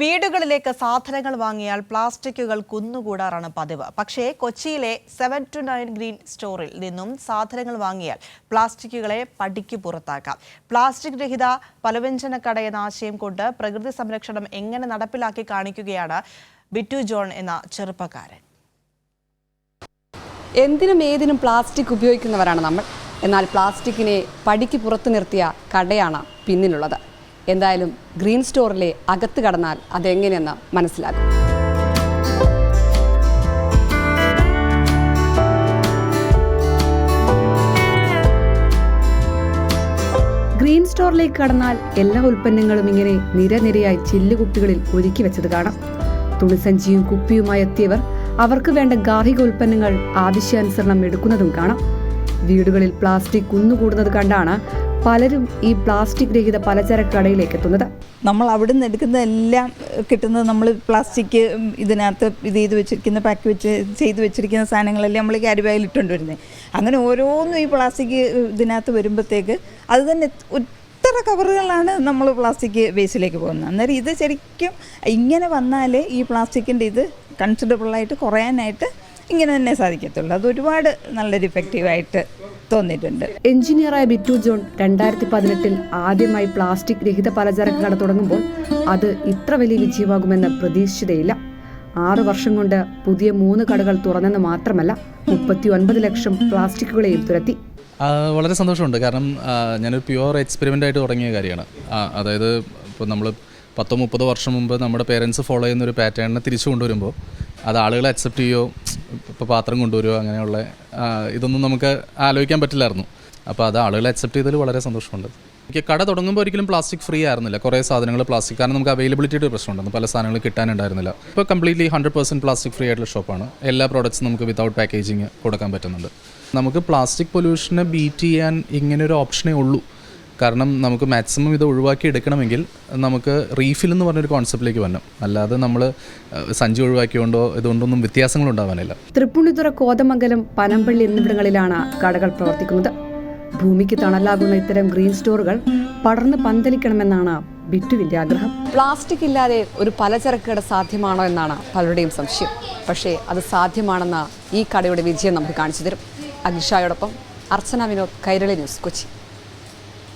വീടുകളിലേക്ക് സാധനങ്ങൾ വാങ്ങിയാൽ പ്ലാസ്റ്റിക്കുകൾ കുന്നുകൂടാറാണ് പതിവ്. പക്ഷേ കൊച്ചിയിലെ സെവൻ ടു നയൻ ഗ്രീൻ സ്റ്റോറിൽ നിന്നും സാധനങ്ങൾ വാങ്ങിയാൽ പ്ലാസ്റ്റിക്കുകളെ പടിക്ക് പുറത്താക്കാം. പ്ലാസ്റ്റിക് രഹിത പലവ്യഞ്ജനക്കട എന്ന ആശയം കൊണ്ട് പ്രകൃതി സംരക്ഷണം എങ്ങനെ നടപ്പിലാക്കി കാണിക്കുകയാണ് ബിറ്റു ജോൺ എന്ന ചെറുപ്പക്കാരൻ. എന്തിനും ഏതിനും പ്ലാസ്റ്റിക് ഉപയോഗിക്കുന്നവരാണ് നമ്മൾ. എന്നാൽ പ്ലാസ്റ്റിക്കിനെ പടിക്ക് പുറത്തു നിർത്തിയ കടയാണ് പിന്നിലുള്ളത്. എന്തായാലും ഗ്രീൻ സ്റ്റോറിലെ അകത്ത് കടന്നാൽ അതെങ്ങനെയെന്ന് മനസ്സിലാകും. ഗ്രീൻ സ്റ്റോറിലേക്ക് കടന്നാൽ എല്ലാ ഉൽപ്പന്നങ്ങളും ഇങ്ങനെ നിരനിരയായി ചില്ലുകുപ്പികളിൽ ഒരുക്കി വെച്ചത് കാണാം. തുണിസഞ്ചിയും കുപ്പിയുമായി എത്തിയവർ അവർക്ക് വേണ്ട ഗാർഹിക ഉൽപ്പന്നങ്ങൾ ആവശ്യാനുസരണം എടുക്കുന്നതും കാണാം. വീടുകളിൽ പ്ലാസ്റ്റിക് കുന്നുകൂടുന്നത് കണ്ടാണ് പലരും ഈ പ്ലാസ്റ്റിക് രഹിത പലചരക്ക് കടയിലേക്ക് എത്തുന്നത്. നമ്മൾ അവിടെ നിന്ന് എടുക്കുന്ന എല്ലാം കിട്ടുന്നത് നമ്മൾ പ്ലാസ്റ്റിക് ഇതിനകത്ത് ഇത് ചെയ്ത് വെച്ചിരിക്കുന്ന പാക്ക് വെച്ച് ചെയ്ത് വെച്ചിരിക്കുന്ന സാധനങ്ങളെല്ലാം നമ്മൾ ക്യാരി ബാഗിൽ ഇട്ടുകൊണ്ട് വരുന്നത് അങ്ങനെ ഓരോന്നും ഈ പ്ലാസ്റ്റിക് ഇതിനകത്ത് വരുമ്പോഴത്തേക്ക് അത് തന്നെ ഒത്തര കവറുകളാണ് നമ്മൾ പ്ലാസ്റ്റിക് വേസ്റ്റിലേക്ക് പോകുന്നത്. അന്നേരം ഇത് ശരിക്കും ഇങ്ങനെ വന്നാലേ ഈ പ്ലാസ്റ്റിക്കിന്റെ ഇത് കൺസിഡറബിളായിട്ട് കുറയാനായിട്ട് ഇങ്ങനെ തന്നെ സാധിക്കത്തുള്ളൂ. അത് ഒരുപാട് നല്ലൊരു ഇഫക്റ്റീവായിട്ട് തോന്നിയിട്ടുണ്ട്. എഞ്ചിനീയറായ ബിറ്റു ജോൺ രണ്ടായിരത്തി പതിനെട്ടിൽ ആദ്യമായി പ്ലാസ്റ്റിക് രഹിത പലചരക്ക് കട തുടങ്ങുമ്പോൾ അത് ഇത്ര വലിയ വിജയമാകുമെന്ന് പ്രതീക്ഷിച്ചതേയില്ല. ആറു വർഷം കൊണ്ട് പുതിയ മൂന്ന് കടകൾ തുറന്നെന്ന് മാത്രമല്ല മുപ്പത്തി ഒൻപത് ലക്ഷം പ്ലാസ്റ്റിക്കുകളെയും തുരത്തി. വളരെ സന്തോഷമുണ്ട്. കാരണം ഞാനൊരു പ്യുവർ എക്സ്പെരിമെന്റ് ആയിട്ട് തുടങ്ങിയ കാര്യമാണ്. അതായത് ഇപ്പോൾ നമ്മൾ പത്തോ മുപ്പതോ വർഷം മുമ്പ് നമ്മുടെ പേരൻസ് ഫോളോ ചെയ്യുന്ന ഒരു പാറ്റേണിനെ തിരിച്ചു കൊണ്ടുവരുമ്പോൾ അത് ആളുകൾ അക്സെപ്റ്റ് ചെയ്യുമോ ഇപ്പോൾ പാത്രം കൊണ്ടുവരുമോ അങ്ങനെയുള്ള ഇതൊന്നും നമുക്ക് ആലോചിക്കാൻ പറ്റില്ലായിരുന്നു. അപ്പോൾ അത് ആളുകൾ അക്സെപ്റ്റ് ചെയ്തതിൽ വളരെ സന്തോഷമുണ്ട്. എനിക്ക് കട തുടങ്ങുമ്പോൾ ഒരിക്കലും പ്ലാസ്റ്റിക് ഫ്രീ ആയിരുന്നില്ല. കുറേ സാധനങ്ങൾ പ്ലാസ്റ്റിക് കാരണം നമുക്ക് അവൈലബിലിറ്റിയുടെ പ്രശ്നമുണ്ടെന്ന് പല സാധനങ്ങൾ കിട്ടാനുണ്ടായിരുന്നില്ല. ഇപ്പോൾ completely hundred percent plastic free ആയിട്ടുള്ള ഷോപ്പാണ് എല്ലാ പ്രോഡക്റ്റ്സും നമുക്ക് വിതൗട്ട് പാക്കേജിങ് കൊടുക്കാൻ പറ്റുന്നുണ്ട്. നമുക്ക് പ്ലാസ്റ്റിക് പൊല്യൂഷനെ ബീറ്റ് ചെയ്യാൻ ഇങ്ങനെ ഒരു ഓപ്ഷനേ ഉള്ളൂ. കാരണം നമുക്ക് മാക്സിമം ഇത് ഒഴിവാക്കി എടുക്കണമെങ്കിൽ നമുക്ക് റീഫിൽ എന്ന് പറഞ്ഞൊരു കോൺസെപ്റ്റിലേക്ക് വരണം. അല്ലാതെ നമ്മൾ സഞ്ചി ഒഴിവാക്കിയോണ്ടോ ഇതുകൊണ്ടൊന്നും വ്യത്യാസങ്ങൾ ഉണ്ടാവാനില്ല. തൃപ്പൂണിത്തുറ കോതമംഗലം പനമ്പള്ളി എന്നിവിടങ്ങളിലാണ് കടകൾ പ്രവർത്തിക്കുന്നത്. ഭൂമിക്ക് തണലാകുന്ന ഇത്തരം ഗ്രീൻ സ്റ്റോറുകൾ പടർന്ന് പന്തലിക്കണമെന്നാണ് ബിറ്റുവിന്റെ ആഗ്രഹം. പ്ലാസ്റ്റിക് ഇല്ലാതെ ഒരു പലചരക്ക് കട സാധ്യമാണോ എന്നാണ് പലരുടെയും സംശയം. പക്ഷേ അത് സാധ്യമാണെന്ന ഈ കടയുടെ വിജയം നമുക്ക് കാണിച്ചു തരും. അഗ്നിഷായോടൊപ്പം അർച്ചന വിനോദ് കൈരളി ന്യൂസ് കൊച്ചി.